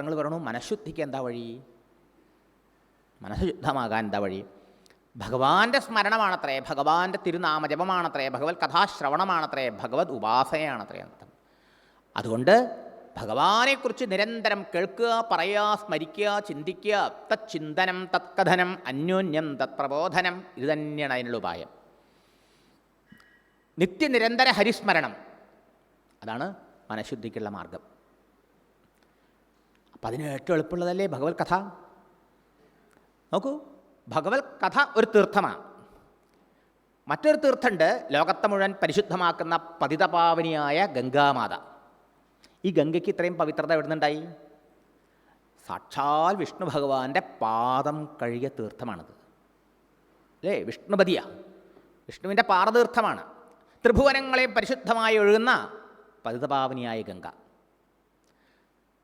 ശാസ്ത്രങ്ങൾ പറയണു മനഃശുദ്ധിക്ക് എന്താ വഴി? മനഃശുദ്ധമാകാൻ എന്താ വഴി? ഭഗവാന്റെ സ്മരണമാണത്രേ ഭഗവാന്റെ തിരുനാമജപമാണത്രേ ഭഗവത് കഥാശ്രവണമാണത്രേ ഭഗവത് ഉപാസനയാണത്രേ അർത്ഥം. അതുകൊണ്ട് ഭഗവാനെക്കുറിച്ച് നിരന്തരം കേൾക്കുക പറയുക സ്മരിക്കുക ചിന്തിക്കുക തച്ചിന്തനം തത്കഥനം അന്യോന്യം തത്പ്രബോധനം ഇത് തന്നെയാണ് അതിനുള്ള ഉപായം. നിത്യനിരന്തര ഹരിസ്മരണം അതാണ് മനഃശുദ്ധിക്കുള്ള മാർഗം. അപ്പം അതിന് ഏറ്റവും എളുപ്പമുള്ളതല്ലേ ഭഗവത് കഥ? നോക്കൂ ഭഗവത് കഥ ഒരു തീർത്ഥമാണ്. മറ്റൊരു തീർത്ഥമുണ്ട് ലോകത്തെ മുഴുവൻ പരിശുദ്ധമാക്കുന്ന പതിതപാവനിയായ ഗംഗാമാത. ഈ ഗംഗയ്ക്ക് ഇത്രയും പവിത്രത എവിടുന്നുണ്ടായി? സാക്ഷാൽ വിഷ്ണു ഭഗവാന്റെ പാദം കഴുകിയ തീർത്ഥമാണിത്. അല്ലേ? വിഷ്ണുപതിയ. വിഷ്ണുവിന്റെ പാറതീർത്ഥമാണ് ത്രിഭുവനങ്ങളെ പരിശുദ്ധമായി ഒഴുകുന്ന പതിതപാവനിയായ ഗംഗ.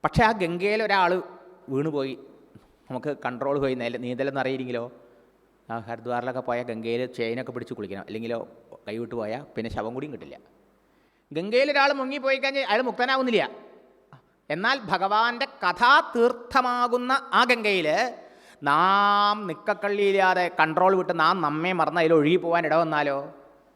പക്ഷേ ആ ഗംഗയിൽ ഒരാൾ വീണുപോയി. നമുക്ക് കൺട്രോൾ പോയി. നില നീന്തലെന്ന് അറിയില്ലെങ്കിലോ? ആ ഹരിദ്വാറിലൊക്കെ പോയാൽ ഗംഗയിൽ ചെയിനൊക്കെ പിടിച്ച് കുളിക്കണം. അല്ലെങ്കിലോ കൈവിട്ട് പോയാൽ പിന്നെ ശവം കൂടിയും കിട്ടില്ല. ഗംഗയിൽ ഒരാൾ മുങ്ങിപ്പോയി കഴിഞ്ഞാൽ അയാൾ മുക്തനാവുന്നില്ല. എന്നാൽ ഭഗവാന്റെ കഥാതീർത്ഥമാകുന്ന ആ ഗംഗയിൽ നാം നിക്കക്കള്ളിയില്ലാതെ കൺട്രോൾ വിട്ട് നാം നമ്മെ മറന്ന് അതിൽ ഒഴുകി പോകാൻ ഇടവന്നാലോ?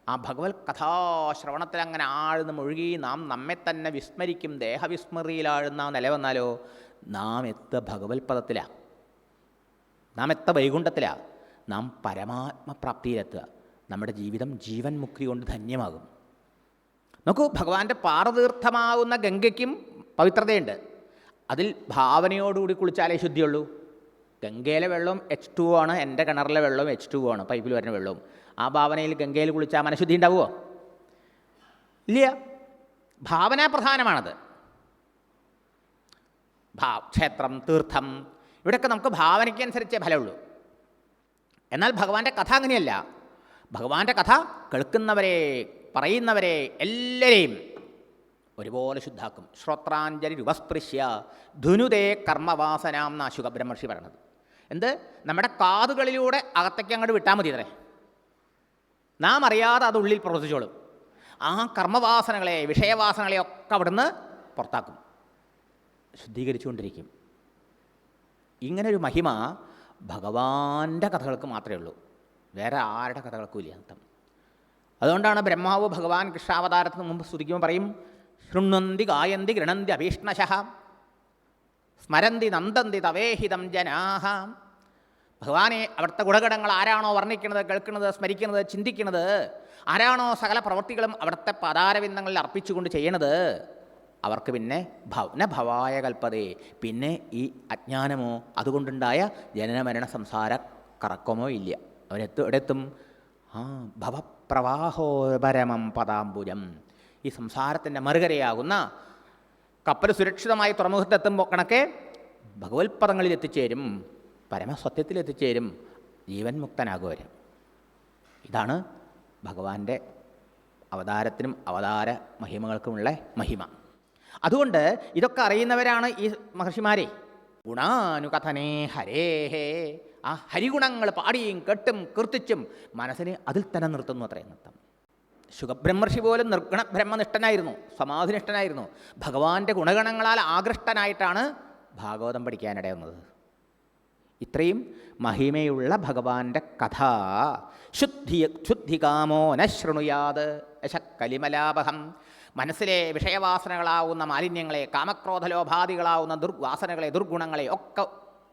ആ ഭഗവത് കഥാശ്രവണത്തിൽ അങ്ങനെ ആഴ്ന്ന് മുഴുകി നാം നമ്മെ തന്നെ വിസ്മരിക്കും ദേഹവിസ്മൃതിയിലാഴുന്ന നില വന്നാലോ? നാം എത്ത ഭഗവത് പദത്തിലാണ് നാം എത്ത വൈകുണ്ഠത്തിലാണ് നാം പരമാത്മപ്രാപ്തിയിലെത്തുക നമ്മുടെ ജീവിതം ജീവൻ മുക്തി കൊണ്ട് ധന്യമാകും. നോക്കൂ ഭഗവാന്റെ പാറതീർത്ഥമാവുന്ന ഗംഗയ്ക്കും പവിത്രതയുണ്ട്. അതിൽ ഭാവനയോടുകൂടി കുളിച്ചാലേ ശുദ്ധിയുള്ളൂ. ഗംഗയിലെ വെള്ളം എച്ച് ടു ആണ് എന്റെ കിണറിലെ വെള്ളം എച്ച് ടു ആണ് പൈപ്പിൽ വരുന്ന വെള്ളവും. ആ ഭാവനയിൽ ഗംഗയിൽ കുളിച്ചാൽ മനഃശുദ്ധി ഉണ്ടാവുമോ ഇല്ല. ഭാവന പ്രധാനമാണത്. ഭാ ക്ഷേത്രം തീർത്ഥം ഇവിടെയൊക്കെ നമുക്ക് ഭാവനയ്ക്കനുസരിച്ചേ ഫലമുള്ളൂ. എന്നാൽ ഭഗവാന്റെ കഥ അങ്ങനെയല്ല. ഭഗവാന്റെ കഥ കേൾക്കുന്നവരെ പറയുന്നവരെ എല്ലാവരെയും ഒരുപോലെ ശുദ്ധാക്കും. ശ്രോത്രാഞ്ജലി രൂപസ്പൃശ്യ. ധുനുതേ കർമ്മവാസനാം നാശുക ബ്രഹ്മർഷി പറയണത്. എന്ത്? നമ്മുടെ കാതുകളിലൂടെ അകത്തേക്ക് അങ്ങോട്ട് വിട്ടാൽ മതി അത്രേ നാം അറിയാതെ അത് ഉള്ളിൽ പ്രവർത്തിച്ചോളും. ആ കർമ്മവാസനകളെ വിഷയവാസനകളെ ഒക്കെ അവിടുന്ന് പുറത്താക്കും. ശുദ്ധീകരിച്ചുകൊണ്ടിരിക്കും. ഇങ്ങനൊരു മഹിമ ഭഗവാന്റെ കഥകൾക്ക് മാത്രമേ ഉള്ളൂ. വേറെ ആരുടെ കഥകൾക്കും ഇല്ല അർത്ഥം. അതുകൊണ്ടാണ് ബ്രഹ്മാവ് ഭഗവാൻ കൃഷ്ണാവതാരത്തിന് മുമ്പ് സ്തുതിക്കുമ്പോൾ പറയും ശൃണ്വന്തി ഗായന്തി ഗൃണന്തി അഭീഷ്ണശ സ്മരന്തി നന്ദന്തി തവേഹിതം ജനാഹ ഭഗവാനെ അവിടുത്തെ ഗുണഘടങ്ങൾ ആരാണോ വർണിക്കുന്നത് കേൾക്കുന്നത് സ്മരിക്കുന്നത് ചിന്തിക്കുന്നത് ആരാണോ സകല പ്രവൃത്തികളും അവിടുത്തെ പദാരവിന്ദങ്ങളിൽ അർപ്പിച്ചുകൊണ്ട് ചെയ്യണത് അവർക്ക് പിന്നെ ഭവന ഭവായ കൽപ്പതേ പിന്നെ ഈ അജ്ഞാനമോ അതുകൊണ്ടുണ്ടായ ജനനമരണ സംസാര കറക്കമോ ഇല്ല. അവരെത്തും എവിടെത്തും ആ ഭവപ്രവാഹോപരമം പദാംബുജം. ഈ സംസാരത്തിന്റെ മറുകരയാകുന്ന കപ്പൽ സുരക്ഷിതമായി തുറമുഖത്തെത്തുമ്പോൾ കണക്കെ ഭഗവത്പദങ്ങളിൽ എത്തിച്ചേരും. പരമസത്യത്തിൽ എത്തിച്ചേരും ജീവൻ മുക്തനാകുവരും. ഇതാണ് ഭഗവാന്റെ അവതാരത്തിനും അവതാര മഹിമകൾക്കുമുള്ള മഹിമ. അതുകൊണ്ട് ഇതൊക്കെ അറിയുന്നവരാണ് ഈ മഹർഷിമാരെ. ഗുണാനുകഥനേ ഹരേഹേ ആ ഹരിഗുണങ്ങൾ പാടിയും കെട്ടും കീർത്തിച്ചും മനസ്സിനെ അതിൽ തന്നെ നിർത്തുന്നു അത്രയും നൃത്തം. ശുഖബ്രഹ്മർഷി പോലും നിർഗുണ ബ്രഹ്മനിഷ്ഠനായിരുന്നു സമാധിനിഷ്ഠനായിരുന്നു. ഭഗവാന്റെ ഗുണഗണങ്ങളാൽ ആകൃഷ്ടനായിട്ടാണ് ഭാഗവതം പഠിക്കാനിടയുന്നത് ഇത്രയും മഹിമയുള്ള ഭഗവാന്റെ കഥ. ശുദ്ധി ശുദ്ധികാമോ നശൃണുയാത് ശൃണുയാത് കലിമലാപഹം മനസ്സിലെ വിഷയവാസനകളാവുന്ന മാലിന്യങ്ങളെ കാമക്രോധലോഭാദികളാവുന്ന ദുർവാസനകളെ ദുർഗുണങ്ങളെ ഒക്കെ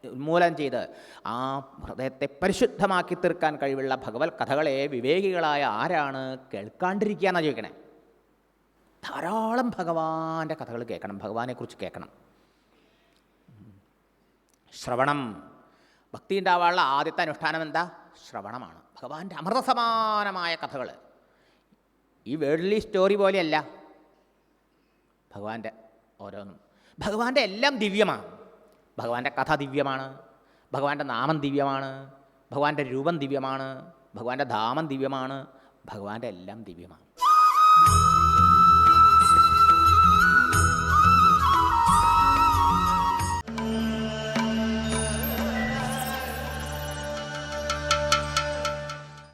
ഉന്മൂലനം ചെയ്ത് ആ ഹൃദയത്തെ പരിശുദ്ധമാക്കി തീർക്കാൻ കഴിവുള്ള ഭഗവത് കഥകളെ വിവേകികളായ ആരാണ് കേൾക്കാണ്ടിരിക്കുക എന്നാണ് ചോദിക്കണേ. ധാരാളം ഭഗവാന്റെ കഥകൾ കേൾക്കണം ഭഗവാനെക്കുറിച്ച് കേൾക്കണം. ശ്രവണം. ഭക്തി ഉണ്ടാവാനുള്ള ആദ്യത്തെ അനുഷ്ഠാനം എന്താ? ശ്രവണമാണ്. ഭഗവാന്റെ അമൃതസമാനമായ കഥകൾ ഈ വേൾഡ്ലി സ്റ്റോറി പോലെയല്ല. ഭഗവാന്റെ ഓരോന്നും. ഭഗവാന്റെ എല്ലാം ദിവ്യമാണ്. ഭഗവാന്റെ കഥ ദിവ്യമാണ്. ഭഗവാന്റെ നാമം ദിവ്യമാണ്. ഭഗവാന്റെ രൂപം ദിവ്യമാണ്. ഭഗവാന്റെ ധാമം ദിവ്യമാണ്. ഭഗവാന്റെ എല്ലാം ദിവ്യമാണ്.